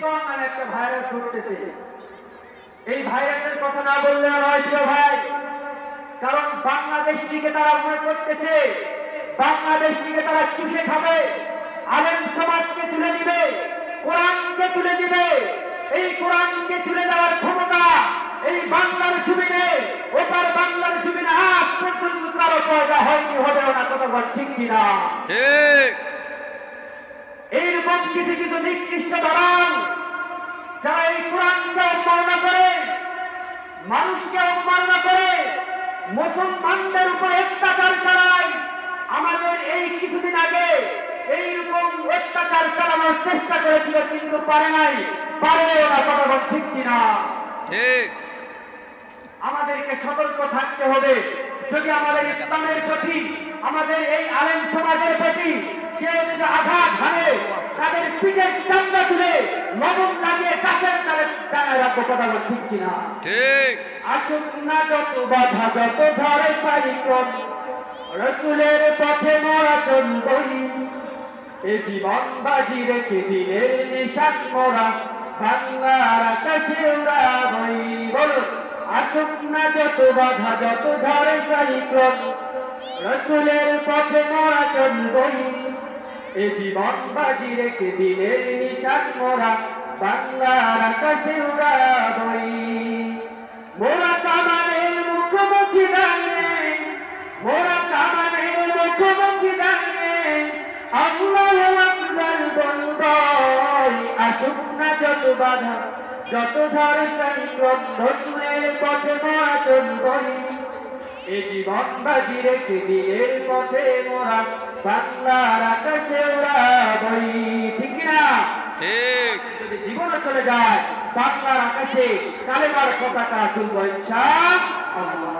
Strong নামে একটা virus ঘটতেছে। এই ভাইরাসের কথা না বললে প্রিয় ভাই। কারণ বাংলাদেশটিকে তারা মনে করতেছে বাংলাদেশটিকে তারা চুষে খাবে আলেম সমাজকে তুলে দিবে কোরআনকে তুলে দিবে। এই কোরআনকে তুলে দেওয়ার ক্ষমতা এই বাংলার জমিনে ওপার বাংলার জমিনে আজ পর্যন্ত কারও পয়দা হয়নি হবেও না কত ঠিক কিনা। এইরকম কিছু কিছু নিকৃষ্ট কোরআনকে অবমাননা করে মানুষকে অবমাননা করে মুসলমানদের উপর অত্যাচার চালায়। আমাদের এই কিছুদিন আগে এইরকম অত্যাচার চালানোর চেষ্টা করেছিল কিন্তু পারে নাই। পারেও না কথা ঠিক কিনা? ঠিক। আমাদেরকে সতর্ক থাকতে হবে। যদি আমাদের ইসলামের প্রতি আমাদের এই আলেম সমাজের প্রতি যদি আঘাত হানে তাদের পিঠের চামড়া তুলে লবণ লাগিয়ে কাছের তালে জানায় রাখব কথা ঠিক কিনা? ঠিক। আসুক না যত বাধা যত ধরে সাইকন রসুলের পথে মরা চলবই এ জীবন বাজি রেখে দিনের নিশান মোরা। বাংলার আকাশে উড়াবই বল আসুক না যত বাধা যত ধরে সাইকন রসুলের পথে মরা চলবই এ জীবন বাজি রেখে দিনের নিশান মোরা, বাংলার আকাশে উড়াবই মোরা কামানের মুখোমুখি দাঁড়িয়ে, মোরা কামানের মুখোমুখি দাঁড়িয়ে, আল্লাহ আকবার বলবই, আসুক না যত বাধা, যত ধর সংগ্রাম রসুলের পথে মোরা চলবই। এ জীবন বাজি রেখে দিনের পথে মোরা বাংলার আকাশে বই ঠিক না ঠিক। যদি জীবনে চলে যায় বাংলার আকাশে কালেমার পতাকা তুলব ইনশা আল্লাহ।